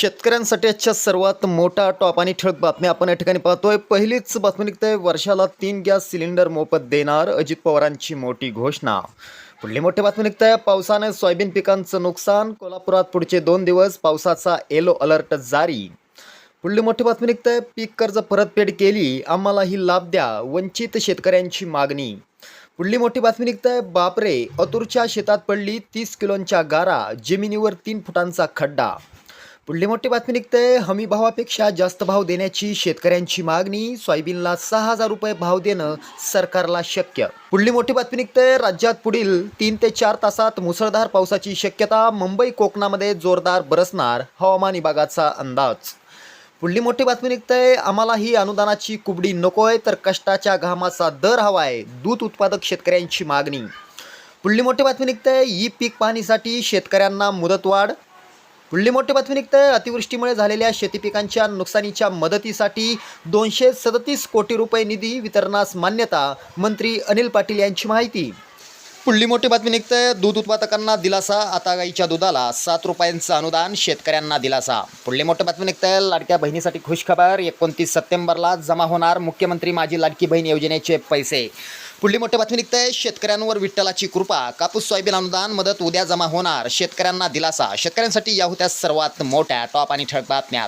शेतकऱ्यांसाठी आजच्या सर्वात मोठा टॉप आणि ठळक बातम्या आपण या ठिकाणी पाहतोय. पहिलीच बातमी निघते. वर्षाला तीन गॅस सिलेंडर मोफत देणार अजित पवारांची मोठी घोषणा. पुढली मोठी बातमी निघते. पावसाने सोयाबीन पिकांचं नुकसान. कोल्हापुरात पुढचे दोन दिवस पावसाचा येलो अलर्ट जारी. पुढली मोठी बातमी निघते. पीक कर्ज परतफेड केली. आम्हालाही लाभ द्या. वंचित शेतकऱ्यांची मागणी. पुढली मोठी बातमी निघते. बापरे! अतुरच्या शेतात पडली तीस किलोंच्या गारा. जमिनीवर तीन फुटांचा खड्डा. पुढली मोठी बातमी निघते. हमी भावापेक्षा जास्त भाव देण्याची शेतकऱ्यांची मागणी सोयाबीनला सहा हजार रुपये भाव देणं सरकारला शक्य. पुढली मोठी बातमी निघते. राज्यात पुढील तीन ते चार तासात मुसळधार पावसाची शक्यता मुंबई कोकणामध्ये जोरदार बरसणार हवामान विभागाचा अंदाज. पुढली मोठी बातमी निघते. आम्हाला ही अनुदानाची कुबडी नकोय तर कष्टाच्या घामाचा दर हवाय दूध उत्पादक शेतकऱ्यांची मागणी. पुढली मोठी बातमी निघते. ई पीक पाहणीसाठी शेतकऱ्यांना मुदतवाढ पुढली मोठी बातमी निघते अतिवृष्टीमुळे झालेल्या शेती पिकांच्या नुकसानीच्या मदतीसाठी दोनशे सदतीस कोटी रुपये निधी वितरणास मान्यता मंत्री अनिल पाटील यांची माहिती. पुढली मोठी बातमी निघते दूध उत्पादकांना दिलासा आता गाईच्या दुधाला सात रुपयांचं अनुदान शेतकऱ्यांना दिलासा. पुढली मोठी बातमी निघते लाडक्या बहिणीसाठी खुशखबर एकोणतीस सप्टेंबरला जमा होणार मुख्यमंत्री माझी लाडकी बहीण योजनेचे पैसे. पुढली मोठी बातमी निघत आहे शेतकऱ्यांवर विठ्ठलाची कृपा. कापूस सोयाबीन अनुदान मदत उद्या जमा होणार. शेतकऱ्यांना दिलासा. शेतकऱ्यांसाठी या होत्या सर्वात मोठ्या टॉप आणि ठळक बातम्या.